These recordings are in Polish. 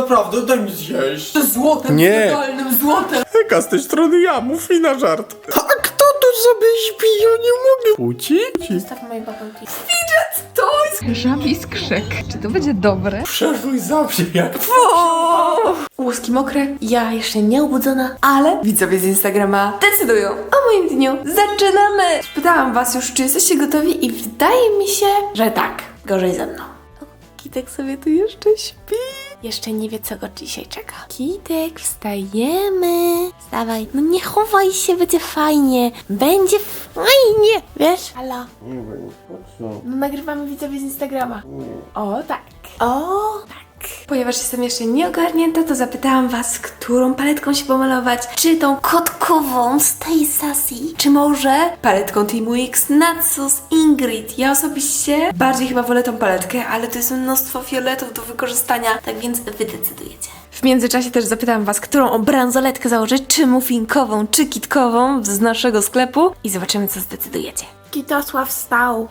naprawdę, daj mi zjeść. To złotem, Nie. totalnym złotem. Heka, z tej strony ja, mów mi na żart. A kto tu sobie śpi? Ja nie mogę. Płci? Zostaw moje babelki. Fidget toys! Żabi skrzek. Czy to będzie dobre? Przeszły zawsze jak... Łuski mokre, ja jeszcze nie obudzona, ale widzowie z Instagrama decydują o moim dniu. Zaczynamy! Spytałam was już, czy jesteście gotowi i wydaje mi się, że tak. Gorzej ze mną. O, Kitek sobie tu jeszcze śpi. Jeszcze nie wie, co go dzisiaj czeka. Kitek, wstajemy. Wstawaj. No nie chowaj się, będzie fajnie. Będzie fajnie. Wiesz? Halo. No nagrywamy widzowie z Instagrama. O tak. O tak. Ponieważ jestem jeszcze nieogarnięta, to zapytałam was, którą paletką się pomalować. Czy tą kotkową z tej Sassy, czy może paletką Teamu X Natsus Ingrid. Ja osobiście bardziej chyba wolę tą paletkę, ale to jest mnóstwo fioletów do wykorzystania, tak więc wy decydujecie. W międzyczasie też zapytałam was, którą bransoletkę założyć, czy muffinkową, czy kitkową z naszego sklepu i zobaczymy, co zdecydujecie. Kitosław wstał.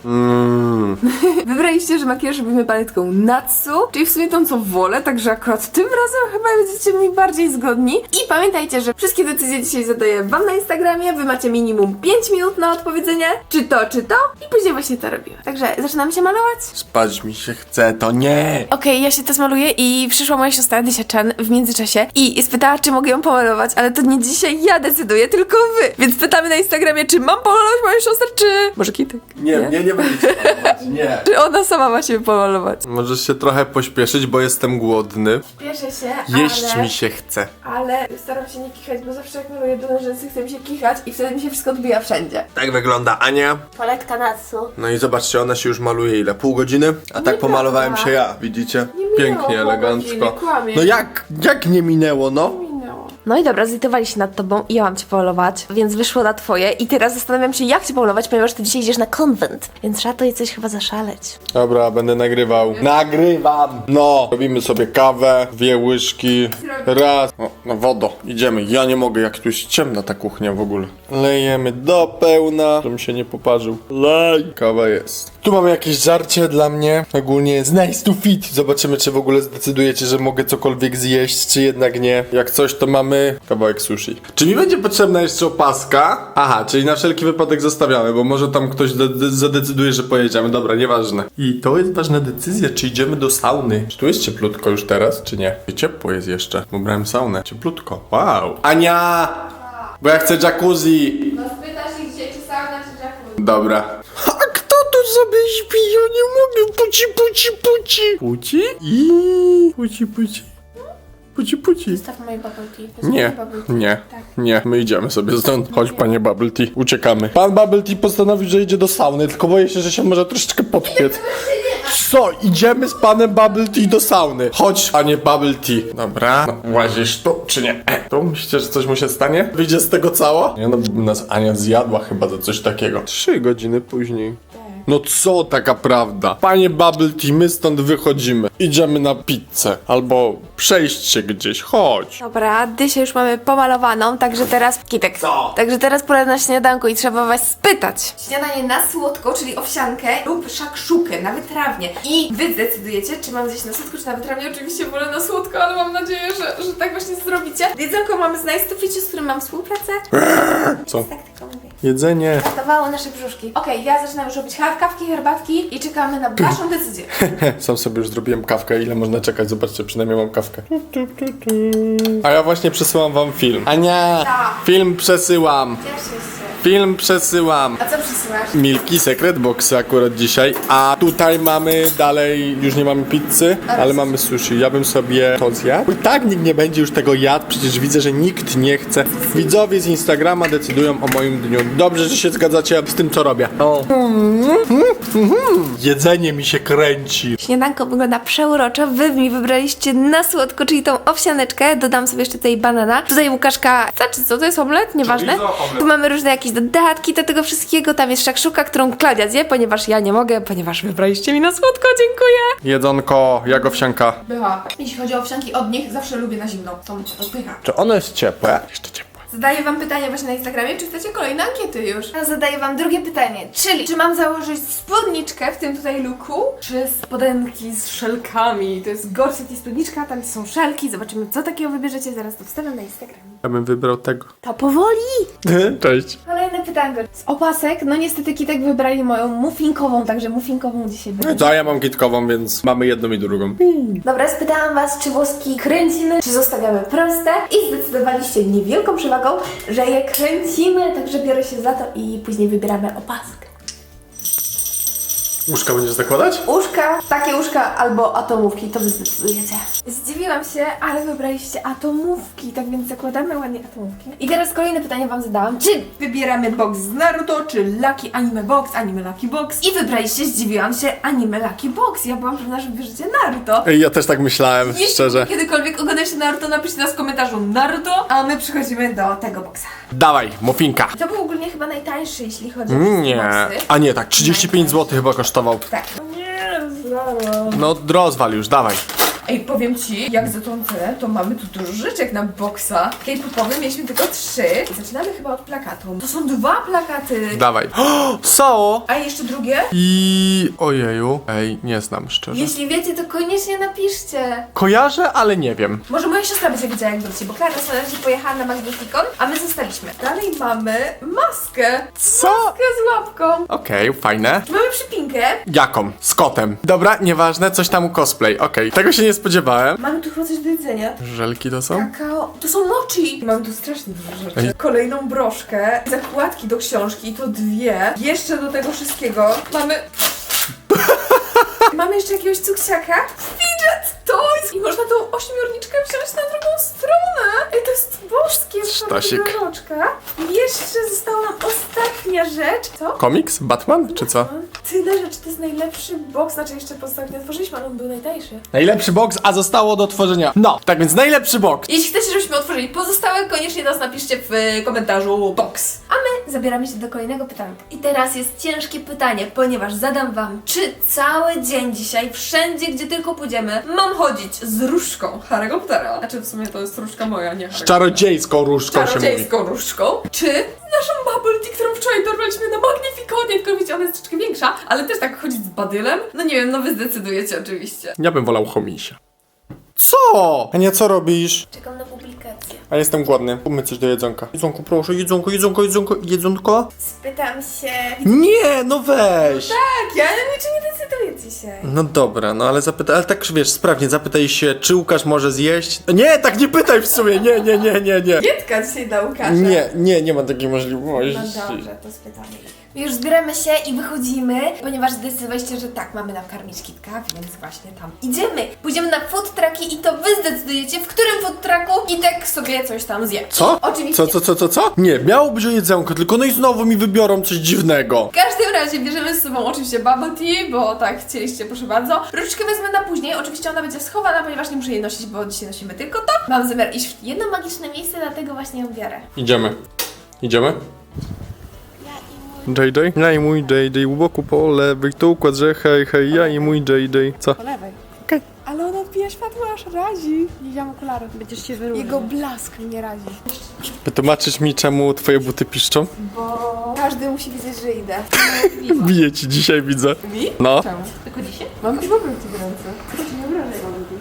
Wybraliście, że makijaż robimy paletką Natsu, czyli w sumie tą, co wolę, także akurat tym razem chyba będziecie mi bardziej zgodni. I pamiętajcie, że wszystkie decyzje dzisiaj zadaję wam na Instagramie, wy macie minimum 5 minut na odpowiedzenie, czy to, czy to, i później właśnie to robimy. Także zaczynamy się malować? Spać mi się chce, to nie. Okej, ja się to zmaluję i przyszła moja siostra Dysia Chan w międzyczasie i spytała, czy mogę ją pomalować, ale to nie dzisiaj ja decyduję, tylko wy. Więc pytamy na Instagramie, czy mam pomalować moją siostrę, czy... Może Kitek? Nie, nie, nie będziecie palować, nie. Czy ona sama ma się pomalować? Możesz się trochę pośpieszyć, bo jestem głodny. Spieszę się, Jeść mi się chce. Ale staram się nie kichać, bo zawsze jak maluję dune rzęsy, chce mi się kichać i wtedy mi się wszystko odbija wszędzie. Tak wygląda Ania. Paletka Natsu. No i zobaczcie, ona się już maluje ile? Pół godziny? A tak pomalowałem się ja, widzicie? Nie minęło Pięknie, pół elegancko. godziny, kłamiesz. No jak, jak nie minęło, no? No i dobra, zlitowali się nad tobą i ja mam cię pomalować, więc wyszło na twoje i teraz zastanawiam się, jak cię pomalować, ponieważ ty dzisiaj idziesz na konwent, więc trzeba to i coś chyba zaszaleć. Dobra, będę nagrywał. Nagrywam! No! Robimy sobie kawę, dwie łyżki, raz. O, no wodo, idziemy. Ja nie mogę, jak tu jest ciemna ta kuchnia w ogóle. Lejemy do pełna, żebym się nie poparzył. Lej! Kawa jest. Tu mamy jakieś żarcie dla mnie. Ogólnie jest nice to fit. Zobaczymy, czy w ogóle zdecydujecie, że mogę cokolwiek zjeść, czy jednak nie. Jak coś, to mamy kawałek sushi. Czy mi będzie potrzebna jeszcze opaska? Aha, czyli na wszelki wypadek zostawiamy, bo może tam ktoś de- de- zadecyduje, że pojedziemy. Dobra, nieważne. I to jest ważna decyzja, czy idziemy do sauny. Czy tu jest cieplutko już teraz, czy nie? Ciepło jest jeszcze. Ubrałem saunę. Cieplutko. Wow. Ania! Bo ja chcę jacuzzi. No spytasz ich dzisiaj, czy sauna, czy jacuzzi. Dobra. A kto tu sobie śpi? Ja nie mogę. Puci, puci, puci. Puci? I puci, puci. Puci, puci. Zostaw moje bubble tea. Nie, nie, Tak. nie. My idziemy sobie stąd. Chodź, panie Bubble Tea. Uciekamy. Pan Bubble Tea postanowił, że idzie do sauny, tylko boję się, że się może troszeczkę podpiec. Co? Idziemy z panem Bubble Tea do sauny. Chodź, panie Bubble Tea. Dobra. No, łazisz tu, czy nie? E, tu? Myślicie, że coś mu się stanie? Wyjdzie z tego cało? Nie no, nas Ania zjadła chyba za coś takiego. Trzy godziny później. No co taka prawda? Panie Bubble Tea, my stąd wychodzimy. Idziemy na pizzę. Albo przejść się gdzieś. Chodź. Dobra, Dysię już mamy pomalowaną, także teraz... Kitek. Co? Także teraz pora na śniadanku i trzeba was spytać. Śniadanie na słodko, czyli owsiankę lub szakszukę na wytrawnie. I wy zdecydujecie, czy mam zjeść na słodko, czy na wytrawnie. Oczywiście wolę na słodko, ale mam nadzieję, że, że tak właśnie zrobicie. Jedzonko mamy z Fit, z którym mam współpracę. Co? Tak tylko mówię. Jedzenie. Ratowało nasze brzuszki. Okej, ja zaczynam już robić kaw- kawki, herbatki i czekamy na waszą decyzję. Sam sobie już zrobiłem kawkę. Ile można czekać? Zobaczcie, przynajmniej mam kawkę. A ja właśnie przesyłam wam film. Ania! Tak. Film przesyłam. Cieszę się. Film przesyłam. A co przysyłasz? Milki Secret Boxy akurat dzisiaj. A tutaj mamy dalej, już nie mamy pizzy, ale mamy sushi. Ja bym sobie to zjadł. I tak nikt nie będzie już tego jadł, przecież widzę, że nikt nie chce. Widzowie z Instagrama decydują o moim dniu. Dobrze, że się zgadzacie z tym, co robię. O. Jedzenie mi się kręci. Śniadanko wygląda przeuroczo. Wy mi wybraliście na słodko, czyli tą owsianeczkę. Dodam sobie jeszcze tutaj banana. Tutaj Łukaszka, znaczy co, to jest omlet? Nieważne. Tu mamy różne jakieś dodatki do tego wszystkiego. Tam jest szakszuka, którą Klaudia zje, ponieważ ja nie mogę, ponieważ wybraliście mi na słodko. Dziękuję. Jedzonko, jak owsianka. Była. Jeśli chodzi o owsianki od nich, zawsze lubię na zimno. Są odpycha. Czy ono jest ciepłe? Jeszcze ciepłe. Zadaję wam pytanie właśnie na Instagramie, czy chcecie kolejne ankiety już? A zadaję wam drugie pytanie, czyli czy mam założyć spódniczkę w tym tutaj luku, czy spodenki z szelkami? To jest gorset i spódniczka, tam są szelki, zobaczymy co takiego wybierzecie, zaraz to wstawiam na Instagram. Ja bym wybrał tego. To powoli! Cześć. Kolejne pytanko. Z opasek, no niestety Kitek wybrali moją muffinkową, także muffinkową dzisiaj będę. To ja mam kitkową, więc mamy jedną i drugą. Dobra, spytałam was, czy włoski kręcimy, czy zostawiamy proste i zdecydowaliście niewielką przewagą, że je kręcimy, także biorę się za to i później wybieramy opaskę. Łóżka będziesz zakładać? Uszka, takie uszka albo atomówki, to wy zdecydujecie. Zdziwiłam się, ale wybraliście atomówki, tak więc zakładamy ładnie atomówki. I teraz kolejne pytanie wam zadałam. Czy wybieramy box z Naruto, czy Lucky Anime Box, Anime Lucky Box? I wybraliście, zdziwiłam się, Anime Lucky Box. Ja byłam pewna, że wybierzecie Naruto. Ej, ja też tak myślałem, Jeśli szczerze. kiedykolwiek oglądacie Naruto, napiszcie nas w komentarzu Naruto, a my przechodzimy do tego boxa. Dawaj, mofinka. To był ogólnie chyba najtańszy, jeśli chodzi o wszystkie Nie. boxy. A nie, tak, 35 zł chyba kosztował. Tak. Nie, zaraz. No, rozwal już, dawaj. Ej, powiem ci, jak za tą cenę, to mamy tu dużo rzeczek na boxa. K-popowy mieliśmy tylko trzy. Zaczynamy chyba od plakatu. To są dwa plakaty. Dawaj. Sao! A jeszcze drugie? I... Ojeju. Ej, nie znam szczerze. Jeśli wiecie, to koniecznie napiszcie. Kojarzę, ale nie wiem. Może moja siostra będzie wiedziała, jak wróci, bo Klara na razie pojechała na Magnificon, a my zostaliśmy. Dalej mamy maskę. Co? Maskę z łapką. Okej, fajne. Mamy przypinkę. Jaką? Z kotem. Dobra, nieważne, coś tam u cosplay. Okej, tego się nie spodziewałem. Mamy tu chyba coś do jedzenia. Żelki to są? Kakao. To są mochi. Mamy tu strasznie dużo rzeczy. Ej. Kolejną broszkę, zakładki do książki, to dwie. Jeszcze do tego wszystkiego mamy... Mamy jeszcze jakiegoś cukciaka. I można tą ośmiorniczkę wziąć na drugą stronę. Ej, to jest boskie. Broczka. I jeszcze została nam ostatnia rzecz. Co? Komiks? Batman? Czy co? Tyle rzeczy, to jest najlepszy box, znaczy jeszcze postawić nie otworzyliśmy, ale on był najtańszy. Najlepszy box, a zostało do tworzenia. No, tak więc najlepszy box. Jeśli chcecie, żebyśmy otworzyli pozostałe, koniecznie nas napiszcie w y, komentarzu box. A my zabieramy się do kolejnego pytania. I teraz jest ciężkie pytanie, ponieważ zadam wam, czy cały dzień dzisiaj, wszędzie gdzie tylko pójdziemy, mam chodzić z różdżką Harry'ego Pottera. Znaczy w sumie to jest różdżka moja, nie Z czarodziejską różdżką się mówi. Czarodziejską różdżką, czy naszą bubble tea, którą wczoraj dorwaliśmy na Magnificonie, tylko wiecie, ona jest troszeczkę większa, ale też tak chodzić z badylem? No nie wiem, no wy zdecydujecie oczywiście. Ja bym wolał chomisia. Co? Ania, co robisz? Czekam na publikację. A jestem głodny. Kupmy coś do jedzonka. Jedzonko, proszę, jedzonko, jedzonko, jedzonko, jedzonko. Spytam się... Nie, no weź. Tak, ja niczym nie decyduję dzisiaj. No dobra, no ale zapytaj, ale tak wiesz, sprawnie, zapytaj się, czy Łukasz może zjeść? Nie, tak nie pytaj w sumie, nie, nie, nie, nie, nie. Dietka dzisiaj da Łukasza. Nie, nie, nie ma takiej możliwości. No dobrze, to spytamy. Już zbieramy się i wychodzimy, ponieważ zdecydowaliście, że tak, mamy nakarmić kitka, więc właśnie tam idziemy. Pójdziemy na food trucki i to wy zdecydujecie, w którym food trucku Kitek sobie coś tam zje. Co? Oczywiście. Co, co, co, co, co? Nie, miało być o jedzonko, tylko no i znowu mi wybiorą coś dziwnego. W każdym razie bierzemy z sobą oczywiście bubble tea, bo tak chcieliście, proszę bardzo. Różdżkę wezmę na później, oczywiście ona będzie schowana, ponieważ nie muszę jej nosić, bo dzisiaj nosimy tylko to. Mam zamiar iść w jedno magiczne miejsce, dlatego właśnie ją biorę. Idziemy. Idziemy? JJ? Ja i mój JJ, u boku po lewej, tu układ, że hej, hej, ja i mój JJ. Co? Po lewej. Ale ona odbija światło, aż razi. Nie wziąłem okularów. Będziesz się wyróżniał. Jego blask mnie razi. Wytłumaczysz mi, czemu twoje buty piszczą? Bo każdy musi wiedzieć, że idę. Biję ci dzisiaj, widzę. Mi? No. Czemu? Tylko dzisiaj? Mam już bubble w ręce. Nie obrażaj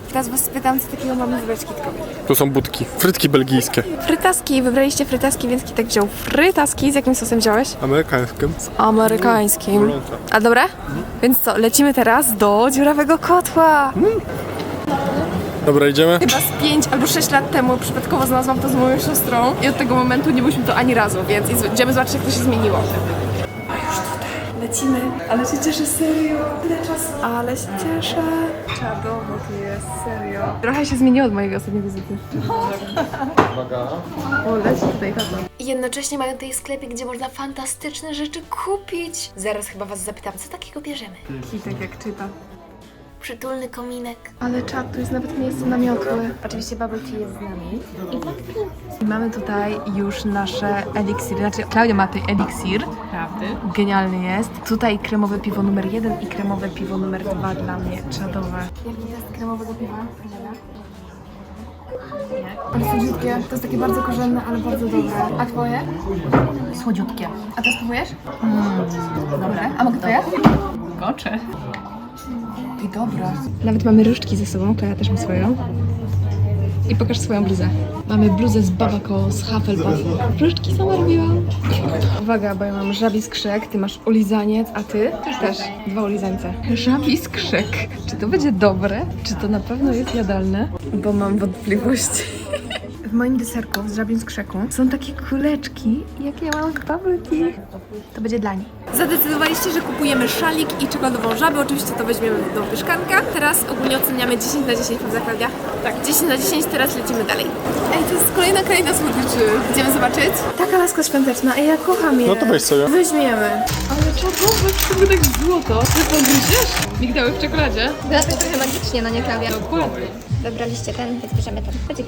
Teraz was spytam, co takiego mamy wybrać kitkowi. Tu są budki. Frytki belgijskie. Frytaski, wybraliście frytaski, więc Kitek wziął frytaski. Z jakim sosem wziąłeś? Amerykańskie. Amerykańskim. A dobre? Więc co, lecimy teraz do dziurawego kotła. Dobra, idziemy? Chyba z 5 albo 6 lat temu przypadkowo znalazłam to z moją siostrą i od tego momentu nie byliśmy to ani razu, więc idziemy zobaczyć jak to się zmieniło. Lecimy. Ale się cieszę, serio. Tyle czasu. Ale się cieszę. Czadowo tu jest, serio. Trochę się zmieniło od mojej ostatniej wizyty. O, leci tutaj chata. I jednocześnie mają tutaj sklepy, gdzie można fantastyczne rzeczy kupić. Zaraz chyba was zapytam, co takiego bierzemy? Kitek jak czyta. Przytulny kominek. Ale czad, tu jest nawet miejsce namiotłe. Oczywiście bubble tea jest z nami. I mamy tutaj już nasze eliksiry, znaczy Klaudia ma tutaj eliksir. Prawdy. Genialny jest. Tutaj kremowe piwo numer jeden i kremowe piwo numer dwa dla mnie. Czadowe. Jaki jest kremowego piwa? Ale słodziutkie, to jest takie bardzo korzenne, ale bardzo dobre. A twoje? Słodziutkie. A to spróbujesz? Dobre. A mogę twoje? Gocze. I dobra. Nawet mamy różdżki ze sobą, ja też mam swoją. I pokaż swoją bluzę. Mamy bluzę z Babako, z Hufflepuff. Różdżki sama robiłam. Uwaga, bo ja mam żabi skrzek, ty masz ulizaniec, a ty też dwa ulizańce. Żabi skrzek. Czy to będzie dobre? Czy to na pewno jest jadalne? Bo mam wątpliwości. W moim deserku z żabim skrzeku są takie kuleczki, jak ja mam w bubble tea. To będzie dla niej. Zadecydowaliście, że kupujemy szalik i czekoladową żabę. Oczywiście to weźmiemy do mieszkanka. Teraz ogólnie oceniamy 10 na 10, prawda Klaudia? Tak. 10 na 10, teraz lecimy dalej. Ej, to jest kolejna kraina słodyczy. Idziemy zobaczyć? Taka laska świąteczna, ej, ja kocham je. No to weź sobie. Weźmiemy. Ale czakowe, to by tak złoto. Ty pogryziesz? Migdały w czekoladzie? To trochę magicznie, no nie Klaudia? Dokładnie. Wybraliście ten, więc bierzemy ten. Git.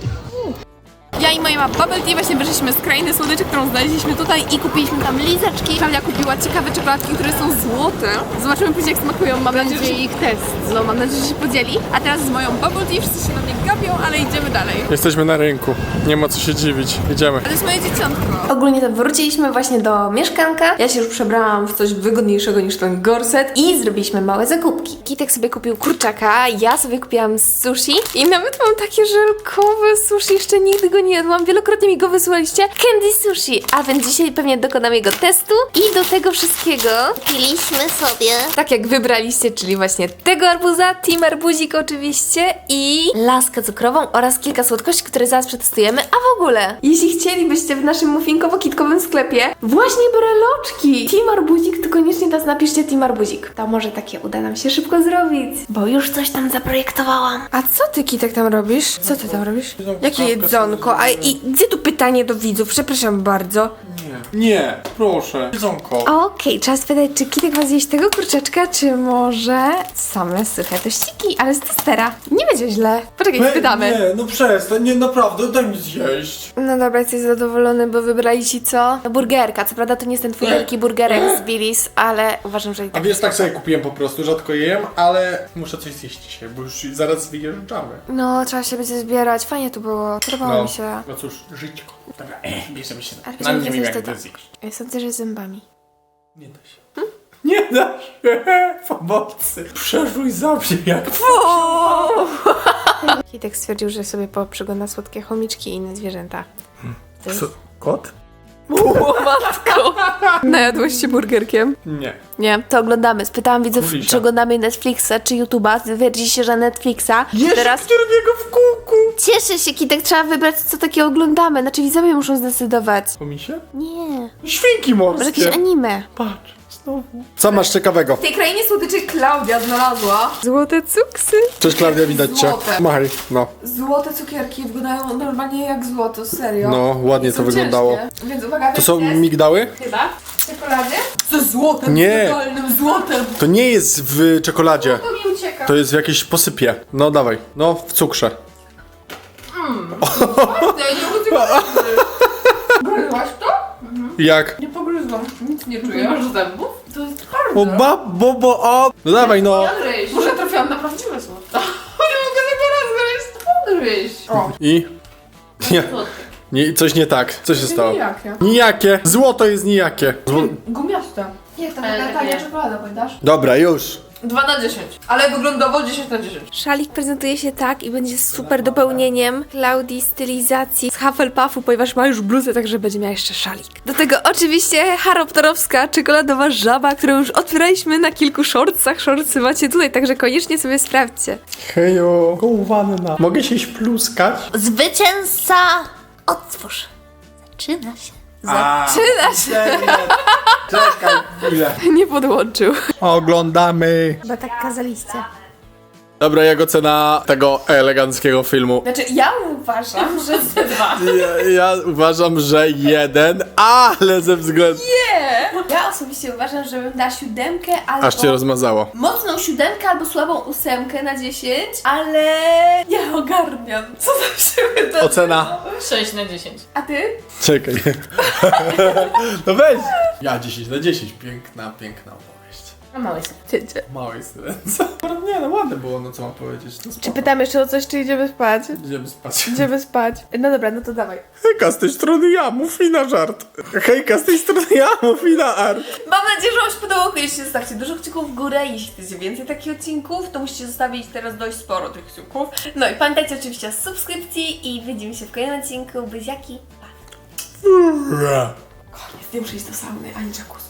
Ja i moja ma bubble tea właśnie wyszliśmy z krainy słodyczy, którą znaleźliśmy tutaj i kupiliśmy tam lizeczki. Klaudia kupiła ciekawe czekoladki, które są złote. Zobaczymy później jak smakują. Mam nadzieję, że ich test. No, mam nadzieję, że się podzieli. A teraz z moją bubble tea wszyscy się na mnie gapią, ale idziemy dalej. Jesteśmy na rynku. Nie ma co się dziwić. Idziemy. To jest moje dzieciątko. Ogólnie to wróciliśmy właśnie do mieszkanka. Ja się już przebrałam w coś wygodniejszego niż ten gorset i zrobiliśmy małe zakupki. Kitek sobie kupił kurczaka, ja sobie kupiłam sushi i nawet mam takie żelkowe sushi. Jeszcze nigdy go nie jadłam. Wielokrotnie mi go wysyłaliście. Candy sushi. A więc dzisiaj pewnie dokonam jego testu i do tego wszystkiego piliśmy sobie tak jak wybraliście, czyli właśnie tego arbuza, team arbuzik oczywiście i laskę cukrową oraz kilka słodkości, które zaraz przetestujemy. A w ogóle, jeśli chcielibyście w naszym muffinkowo-kitkowym sklepie właśnie breloczki Team Arbuzik, to koniecznie teraz napiszcie Team Arbuzik. To może takie uda nam się szybko zrobić, bo już coś tam zaprojektowałam. A co ty, Kitek, tam robisz? Co ty tam robisz? Jakie jedzonko? A i gdzie tu pytanie do widzów? Przepraszam bardzo. Nie, proszę. Jedzonko. Okej, trzeba spytać, czy Kitek ma zjeść tego kurczaczka, czy może same suche tościki, ale z testera. Nie będzie źle. Poczekaj, spytamy. Nie, no przestań, nie, naprawdę, daj mi zjeść. No dobra, jesteś zadowolony, bo wybrali ci co? No burgerka, co prawda to nie jest ten twój Nie. wielki burgerek z Billis, ale uważam, że i A tak. wiesz, tak sobie kupiłem po prostu, rzadko jem, ale muszę coś zjeść dzisiaj, bo już zaraz wyjeżdżamy. No, trzeba się będzie zbierać, fajnie to było, podobało No, mi się. No cóż, żyćko. Dobra, eh, bierzemy się Ale na... Nie wiem jak to tak. zjeść. Ja sądzę, że zębami. Nie da się. Nie da się. Pomocy. Przeżuj za mnie jak... Kitek stwierdził, że sobie poprzygląda słodkie chomiczki i inne zwierzęta. To jest... Kot? O, matko! Najadłeś się burgerkiem? Nie. Nie, to oglądamy. Spytałam widzów, czy oglądamy Netflixa, czy YouTube'a. Stwierdzili się, że Netflixa. Jeszcze Teraz który biega w kółku. cieszę się, Kitek, trzeba wybrać, co takiego oglądamy. Znaczy widzowie muszą zdecydować. Po misie? Nie. Świnki Może jakieś morskie. anime. Patrz, znowu. Co masz ciekawego? W tej krainie słodyczy Klaudia znalazła złote cuksy. Cześć Klaudia, widać cię. Złote. Machaj, no. Złote cukierki wyglądają normalnie jak złoto, serio. No, ładnie Są to wyglądało. ciężkie. Więc uwaga, To są migdały? Chyba. W czekoladzie? Ze złotem, Nie. totalnym złotem. To nie jest w czekoladzie. To mi ucieka. To jest w jakiejś posypie. No dawaj. No, w cukrze. Ja nie uciekam. Gryzłaś to? Jak? Nie pogryzłam. Nic nie czuję. Masz zębów? To jest bardzo. O ba, bo, bo, o. No dawaj, no. Gryź. Może trafiłam na prawdziwe złoto. Nie mogę tego rozgryźć. Pogryź. O. I? Nie. nie. Coś nie tak. Co się stało? Nijakie. Nijakie. Złoto jest nijakie. Zło... Gumiaste. Jak tam taka tania czekolada, pamiętasz? Dobra, już. 2 na 10, ale wyglądowo 10 na 10. Szalik prezentuje się tak i będzie super dopełnieniem Klaudii stylizacji z Hufflepuffu, ponieważ ma już bluzę, także będzie miała jeszcze szalik. Do tego oczywiście haroptorowska czekoladowa żaba, którą już otwieraliśmy na kilku shortsach. Shortsy macie tutaj, także koniecznie sobie sprawdźcie. Hejo. Kołwanna. Mogę się śpluskać? Zwycięzca! Otwórz. Zaczyna się. Zaczyna się! Czekaj chwilę. Nie podłączył. Oglądamy. Chyba tak kazaliście. Dobra, jak ocena tego eleganckiego filmu? Znaczy, ja uważam, że ze dwa. Ja, ja uważam, że jeden, ale ze względu... Ja osobiście uważam, że bym dała siódemkę albo... Aż cię rozmazało. mocną siódemkę albo słabą ósemkę na 10, ale ja ogarniam. Co tam się wydarzy? Ocena. 6 na 10. A ty? Czekaj. no weź. Ja 10 na 10. Piękna, piękna. A mały. Cięcie. Małej syrence. Nie no, ładne było, no co mam powiedzieć. To Czy spoko. pytamy jeszcze o coś, czy idziemy spać? Idziemy spać. Idziemy spać. No dobra, no to dawaj. Hejka, z tej strony ja, Mufina żart. Hejka, z tej strony ja, Mufina art. Mam nadzieję, że Wam się podobało. Jeśli zostawcie dużo kciuków w górę, jeśli chcecie więcej takich odcinków, to musicie zostawić teraz dość sporo tych kciuków. No i pamiętajcie oczywiście o subskrypcji i widzimy się w kolejnym odcinku. Buziaki, pa! Koniec, nie muszę iść do sauny ani jacuzzi,